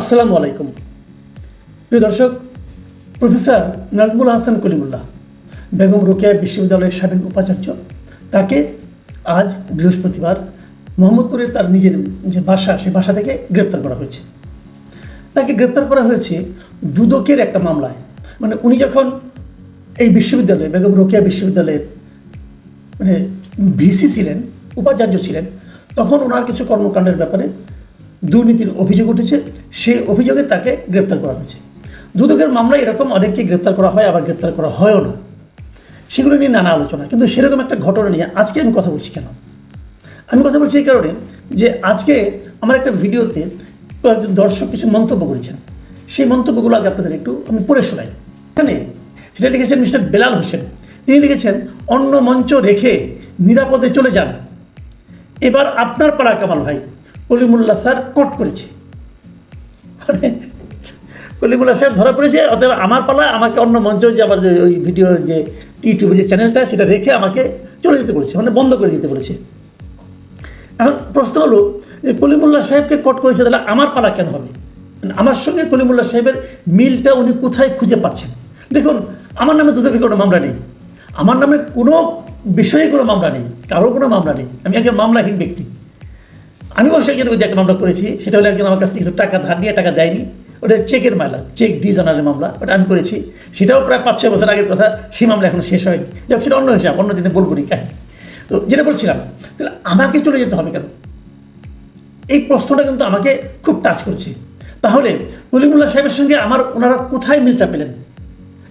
আসসালামু আলাইকুম। প্রিয় দর্শক, প্রফেসর নাজমুল হাসান কলিমুল্লাহ বেগম রোকেয়া বিশ্ববিদ্যালয়ের সাবেক উপাচার্য, তাকে আজ বৃহস্পতিবার মোহাম্মদপুরের তার নিজের যে বাসা সেই বাসা থেকে গ্রেপ্তার করা হয়েছে। তাকে গ্রেপ্তার করা হয়েছে দুদকের একটা মামলায়। মানে উনি যখন এই বিশ্ববিদ্যালয়ে, বেগম রোকেয়া বিশ্ববিদ্যালয়ের মানে ভিসি ছিলেন, উপাচার্য ছিলেন, তখন ওনার কিছু কর্মকাণ্ডের ব্যাপারে দুর্নীতির অভিযোগ উঠেছে, সেই অভিযোগে তাকে গ্রেপ্তার করা হয়েছে। দুদকের মামলায় এরকম অনেককে গ্রেপ্তার করা হয়, আবার গ্রেপ্তার করা হয়ও না। সেগুলো নিয়ে নানা আলোচনা। কিন্তু সেরকম একটা ঘটনা নিয়ে আজকে আমি কথা বলছি কেন? আমি কথা বলছি এই কারণে যে আজকে আমার একটা ভিডিওতে কয়েকজন দর্শক কিছু মন্তব্য করেছেন। সেই মন্তব্যগুলো আগে আপনাদের একটু আমি পড়ে শোনাই। এখানে সেটা লিখেছেন মিস্টার বেলাল হোসেন। তিনি লিখেছেন, অন্য মঞ্চ রেখে নিরাপদে চলে যান। এবার আপনার পাড়া কামাল ভাই। কলিমুল্লাহ স্যার কোট করেছে মানে কলিমুল্লাহ সাহেব ধরা পড়েছে, অতএব আমার পালা আমাকে অন্য মঞ্চ যে আমার যে ওই ভিডিওর যে ইউটিউবে যে চ্যানেলটা, সেটা রেখে আমাকে চলে যেতে বলেছে মানে বন্ধ করে দিতে বলেছে। এখন প্রশ্ন হলো যে কলিমুল্লাহ সাহেবকে কোট করেছে, তাহলে আমার পালা কেন হবে? আমার সঙ্গে কলিমুল্লা সাহেবের মিলটা উনি কোথায় খুঁজে পাচ্ছেন? দেখুন, আমার নামে দুদকের কোনো মামলা নেই। আমার নামে কোনো বিষয়ে কোনো মামলা নেই, কারও কোনো মামলা নেই। আমি একজন মামলাহীন ব্যক্তি। আমি অবশ্যই একজনের বিরুদ্ধে একটা মামলা করেছি, সেটা হলো একজন আমার কাছ থেকে কিছু টাকা ধার নিয়ে, টাকা দেয়নি। ওটা চেকের মামলা, চেক ডিজানারের মামলা, ওটা আমি করেছি। সেটাও প্রায় পাঁচ ছয় বছর আগের কথা সেই মামলা এখনও শেষ হয়নি। যাক, সেটা অন্য হিসাব, অন্য দিনে বলব কাহিনী। তো যেটা বলছিলাম, তাহলে আমাকে চলে যেতে হবে কেন? এই প্রশ্নটা কিন্তু আমাকে খুব টাচ করছে। তাহলে কলিমুল্লাহ সাহেবের সঙ্গে আমার, ওনারা কোথায় মিলটা পেলেন?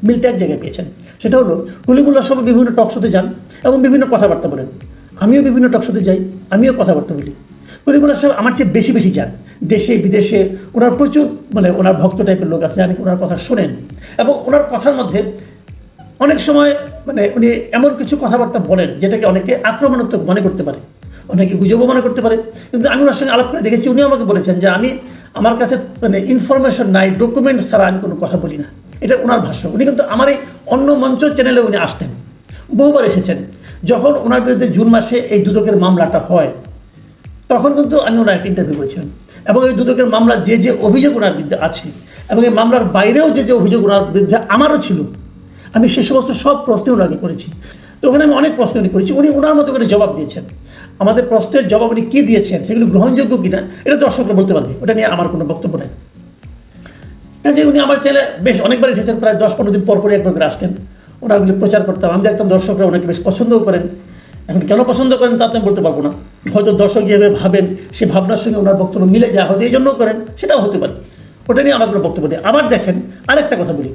মিলটা এক জায়গায় পেয়েছেন। সেটা হলো কলিমুল্লাহ সাহেব বিভিন্ন টকশোতে যান এবং বিভিন্ন কথাবার্তা বলেন। আমিও বিভিন্ন টকশোতে যাই, আমিও কথাবার্তা বলি। কলিমুল্লাহ সাহেব, আমার চেয়ে বেশি বেশি যান। দেশে, বিদেশে ওনার প্রচুর মানে ওনার ভক্ত টাইপের লোক আছে, জানি ওনার কথা শোনেন। এবং ওনার কথার মধ্যে অনেক সময় মানে উনি এমন কিছু কথাবার্তা বলেন, যেটাকে অনেকে আক্রমণাত্মক মনে করতে পারে। অনেকে গুজবও মনে করতে পারে। কিন্তু আমি ওনার সঙ্গে আলাপ করে দেখেছি, উনি আমাকে বলেছেন যে আমি, আমার কাছে মানে ইনফরমেশন নাই ডকুমেন্ট ছাড়া আমি কোনো কথা বলি না। এটা ওনার ভাষ্য। উনি কিন্তু আমার এই অন্য মঞ্চ চ্যানেলে উনি আসতেন। বহুবার এসেছেন। যখন ওনার বিরুদ্ধে জুন মাসে এই দুদকের মামলাটা হয় তখন কিন্তু আমি ওনার একটা ইন্টারভিউ করেছিলাম এবং এই দুদকের মামলা যে যে অভিযোগ ওনার বিরুদ্ধে আছে, এবং এই মামলার বাইরেও যে যে অভিযোগ ওনার বিরুদ্ধে আমারও ছিল, আমি সে সমস্ত সব প্রশ্ন ওনাকে করেছি। তো ওখানে আমি অনেক প্রশ্ন উনি করেছি, উনি ওনার মতো করে জবাব দিয়েছেন। আমাদের প্রশ্নের জবাব উনি কী দিয়েছেন, সেগুলি গ্রহণযোগ্য কিনা, এটা দর্শকরা বলতে পারবে, ওটা নিয়ে আমার কোনো বক্তব্য নেই। কাজে উনি আমার ছেলে বেশ অনেকবার এসেছেন, প্রায় দশ পনেরো দিন পর পরই একবার করে আসতেন। ওনাগুলি প্রচার করতাম, আমি দেখতাম দর্শকরা ওনাকে বেশ পছন্দও করেন। এখন কেন পছন্দ করেন তা আমি বলতে পারব না। হয়তো দর্শক যেভাবে ভাবেন, সে ভাবনার সঙ্গে ওনার বক্তব্য মিলে যায়, হয়তো এই জন্যও করেন, সেটাও হতে পারে। ওটা নিয়ে আমার কোনো বক্তব্য নেই। আবার দেখেন, আরেকটা কথা বলি।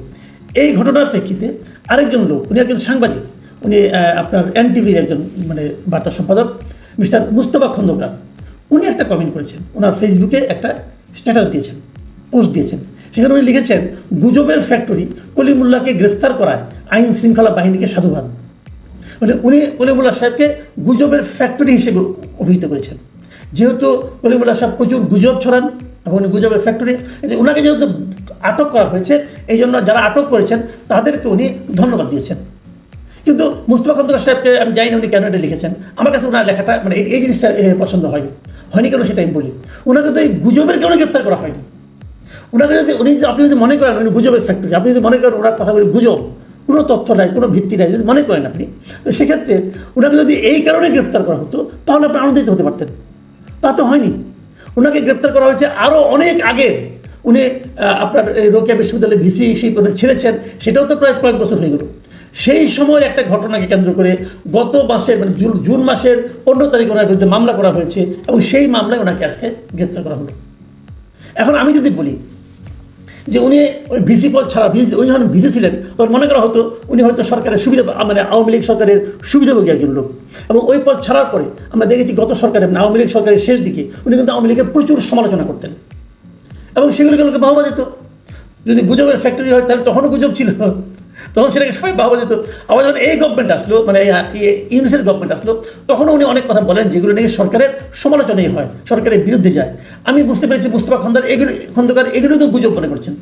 এই ঘটনার প্রেক্ষিতে আরেকজন লোক, উনি একজন সাংবাদিক, উনি আপনার এনটিভির একজন মানে বার্তা সম্পাদক, মিস্টার মুস্তফা খন্দকার। উনি একটা কমেন্ট করেছেন, ওনার ফেসবুকে একটা স্ট্যাটাস দিয়েছেন পোস্ট দিয়েছেন। সেখানে উনি লিখেছেন, গুজবের ফ্যাক্টরি কলিমুল্লাহকে গ্রেফতার করায় আইন শৃঙ্খলা বাহিনীকে সাধুবাদ। মানে উনি কলিমুল্লাহ সাহেবকে গুজবের ফ্যাক্টরি হিসেবে অভিহিত করেছেন। যেহেতু কলিমুল্লাহ সাহেব প্রচুর গুজব ছড়ান এবং উনি গুজবের ফ্যাক্টরি ওনাকে যেহেতু আটক করা হয়েছে এই জন্য যারা আটক করেছেন, তাদেরকে উনি ধন্যবাদ দিয়েছেন। কিন্তু মুস্তফা খন্দকার সাহেবকে আমি জানি না উনি কেন এটা লিখেছেন। আমার কাছে ওনার লেখাটা মানে এই- জিনিসটা পছন্দ হয়নি। হয়নি কেন সেটা আমি বলি। ওনাকে তো এই গুজবের কারণে গ্রেপ্তার করা হয়নি। ওনাকে যদি উনি, আপনি যদি মনে করেন উনি গুজবের ফ্যাক্টরি আপনি যদি মনে করেন ওনার কথাগুলি গুজব কোনো তথ্য নাই, কোনো ভিত্তি নাই, যদি মনে করেন আপনি সেক্ষেত্রে ওনাকে যদি এই কারণে গ্রেপ্তার করা হতো, তাহলে আপনি আনন্দিত হতে পারতেন। তা তো হয়নি। ওনাকে গ্রেপ্তার করা হয়েছে আরও অনেক আগের উনি আপনার রোকেয়া বিশ্ববিদ্যালয়ে ভিসি হিসেবে উনি ছেড়েছেন, সেটাও তো প্রায় কয়েক বছর হয়ে গেল। সেই সময়ের একটা ঘটনাকে কেন্দ্র করে গত মাসের মানে জুন জুন মাসের পনেরো তারিখ ওনার বিরুদ্ধে মামলা করা হয়েছে এবং সেই মামলায় ওনাকে আজকে গ্রেপ্তার করা হলো। এখন আমি যদি বলি যে উনি ওই ভিসি পদ ছাড়া, ভিসি উনি যখন ভিসি ছিলেন, তখন মনে করা হতো উনি হয়তো সরকারের সুবিধা মানে আওয়ামী লীগ সরকারের সুবিধাভোগী একজন লোক। এবং ওই পদ ছাড়ার পরে আমরা দেখেছি গত সরকারের মানে আওয়ামী লীগ সরকারের শেষ দিকে উনি কিন্তু আওয়ামী লীগের প্রচুর সমালোচনা করতেন। এবং সেগুলোকে লোকে বাহবা যেত যদি গুজবের ফ্যাক্টরি হয়, তাহলে তখনও গুজব ছিল। তখন সেটাকে সবাই বাহবা যেত। আবার যখন এই গভর্নমেন্ট আসলো মানে ইউনিসের গভর্নমেন্ট আসলো তখনও উনি অনেক কথা বলেন যেগুলো নাকি সরকারের সমালোচনাই হয়, সরকারের বিরুদ্ধে যায়। আমি বুঝতে পেরেছি মুস্তফা খন্দকার এগুলো খন্দকার এগুলো তো গুজব মনে করছেন।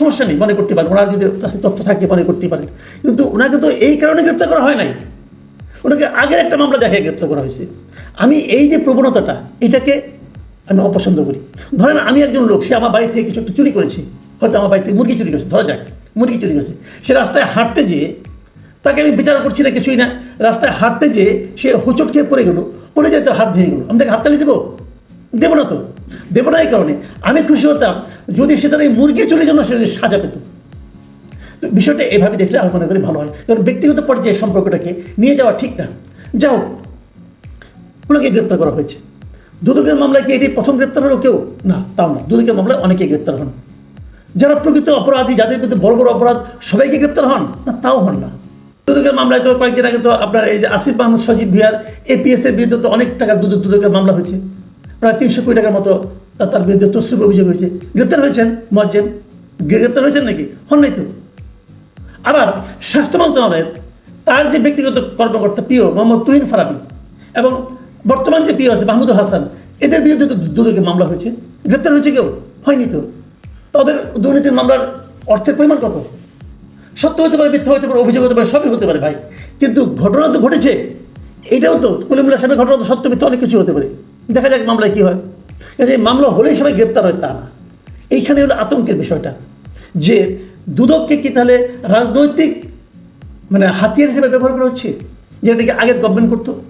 সমস্যা নেই, মনে করতে পারেন। ওনার যদি তথ্য থাকে, মনে করতে পারেন। কিন্তু ওনাকে তো এই কারণে গ্রেপ্তার করা হয় নাই। ওনাকে আগের একটা মামলা দেখে গ্রেপ্তার করা হয়েছে। আমি এই যে প্রবণতাটা, এটাকে আমি অপছন্দ করি। ধরেন আমি একজন লোক, সে আমার বাড়ি থেকে কিছু একটা চুরি করেছে। হয়তো আমার বাড়ি থেকে মুরগি চুরি করেছে। ধরা যাক। মুরগি চুরি করেছে সে রাস্তায় হাঁটতে যেয়ে তাকে আমি বিচার করছি না, কিছুই না। রাস্তায় হাঁটতে যেয়ে সে হোঁচট খেয়ে পড়ে গেলো, পড়ে যায় তার হাত ভেঙে গেলো। আমি তাকে হাততালি দেবো? দেবো না তো। দেবো না এই কারণে। আমি খুশি হতাম যদি সে তার এই মুরগি চুরির জন্য সে সাজা পেত। তো বিষয়টা এভাবে দেখলে আমি মনে করি ভালো হয়। কারণ ব্যক্তিগত পর্যায়ে সম্পর্কটাকে নিয়ে যাওয়া ঠিক না। যাও, ওনাকে গ্রেপ্তার করা হয়েছে। দুদকের মামলায় কি এটি প্রথম গ্রেপ্তার হলো কেউ? না, তাও না। দুদকের মামলায় অনেকে গ্রেপ্তার হন। যারা প্রকৃত অপরাধী, যাদের বিরুদ্ধে বড় বড় অপরাধ, সবাইকে গ্রেপ্তার হন? না, তাও হন না। দুদকের মামলায় তো কয়েকদিন আগে তো আপনার এই যে আসিফ মাহমুদ সজীব ভিয়ার এপিএস এর বিরুদ্ধে তো অনেক টাকা দুদক দুদকের মামলা হয়েছে। প্রায় তিনশো কোটি টাকার মতো তার বিরুদ্ধে তসরুপ অভিযোগ হয়েছে। গ্রেপ্তার হয়েছেন মজ্জেন? গ্রেপ্তার হয়েছেন নাকি? হন নাই তো। আবার স্বাস্থ্য মন্ত্রণালয়ের তার যে ব্যক্তিগত কর্মকর্তা প্রিয় মোহাম্মদ তুহিন ফারাবি এবং বর্তমান যে প্রিয় আছে মাহমুদুল হাসান, এদের বিরুদ্ধে তো দুদকে মামলা হয়েছে। গ্রেপ্তার হয়েছে কেউ? হয়নি তো। তাদের দুর্নীতির মামলার অর্থের পরিমাণ কত? সত্য হতে পারে, মিথ্যা হতে পারে, অভিযোগ হতে পারে, সবই হতে পারে ভাই। কিন্তু ঘটনা তো ঘটেছে। এটাও তো কলিমুল্লাহ সাহেবের ঘটনা তো সত্য, মিথ্যা অনেক কিছু হতে পারে। দেখা যাক মামলায় কী হয়। কাজে মামলা হলেই সবাই গ্রেপ্তার হয় তা না। এইখানে হলো আতঙ্কের বিষয়টা। যে দুদককে কি তাহলে রাজনৈতিক মানে হাতিয়ার হিসেবে ব্যবহার করা হচ্ছে? যেটাকে আগের গভর্নমেন্ট করতো?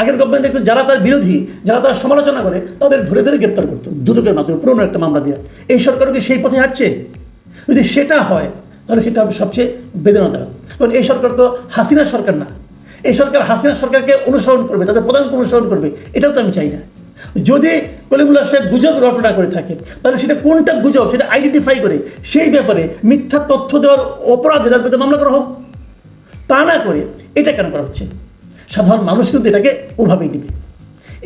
আগের গভর্নমেন্ট দেখতো যারা তার বিরোধী, যারা তার সমালোচনা করে, তাদের ধরে ধরে গ্রেপ্তার করতো। দুদকের মাধ্যমে, পুরনো একটা মামলা দেওয়া এই সরকারও কি সেই পথে হাঁটছে? যদি সেটা হয়, তাহলে সেটা হবে সবচেয়ে বেদনাদায়ক। কারণ এই সরকার তো হাসিনার সরকার না। এই সরকার হাসিনার সরকারকে অনুসরণ করবে, তাদের প্রধানকে অনুসরণ করবে, এটাও তো আমি চাই না। যদি কলিমুল্লাহ সাহেব গুজব রটনা করে থাকে, তাহলে সেটা কোনটা গুজব, সেটা আইডেন্টিফাই করে, সেই ব্যাপারে মিথ্যা তথ্য দেওয়ার অপরাধে তার বিরুদ্ধে মামলা করা হোক, তা না করে এটা কেন করা হচ্ছে? সাধারণ মানুষ কিন্তু এটাকে ওভাবেই নেবে।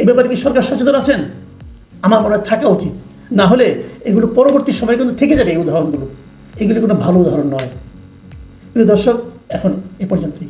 এ ব্যাপারে কি সরকার সচেতন আছেন? আমার মনে থাকা উচিত। না হলে এগুলো পরবর্তী সময় কিন্তু থেকে যাবে এই উদাহরণগুলো। এগুলি কোনো ভালো উদাহরণ নয়। প্রিয় দর্শক, এখন এ পর্যন্তই।